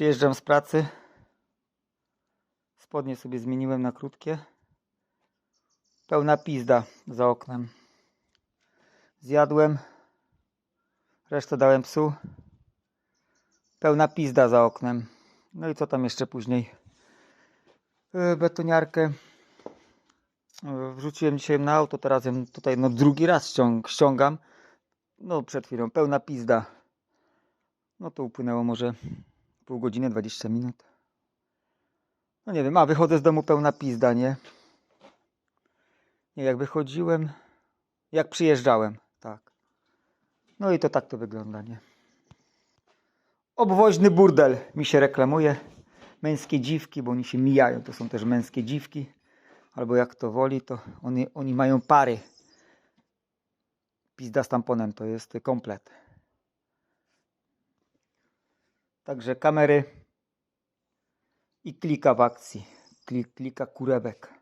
Przyjeżdżam z pracy. Spodnie sobie zmieniłem na krótkie. Pełna pizda za oknem. Zjadłem. Resztę dałem psu. Pełna pizda za oknem. No i co tam jeszcze później? Yy, Betoniarkę. Yy, Wrzuciłem dzisiaj na auto, teraz ją tutaj no drugi raz ściąg, ściągam. No przed chwilą, pełna pizda. No to upłynęło może pół godziny, 20 minut. No nie wiem, a wychodzę z domu pełna pizda, nie? Nie, jak wychodziłem, jak przyjeżdżałem, tak. No i to tak to wygląda, nie? Obwoźny burdel mi się reklamuje. Męskie dziwki, bo oni się mijają, to są też męskie dziwki. Albo jak to woli, to oni, oni mają pary. Pizda z tamponem to jest komplet. Także kamery i klika w akcji. Klik, klika kurebek.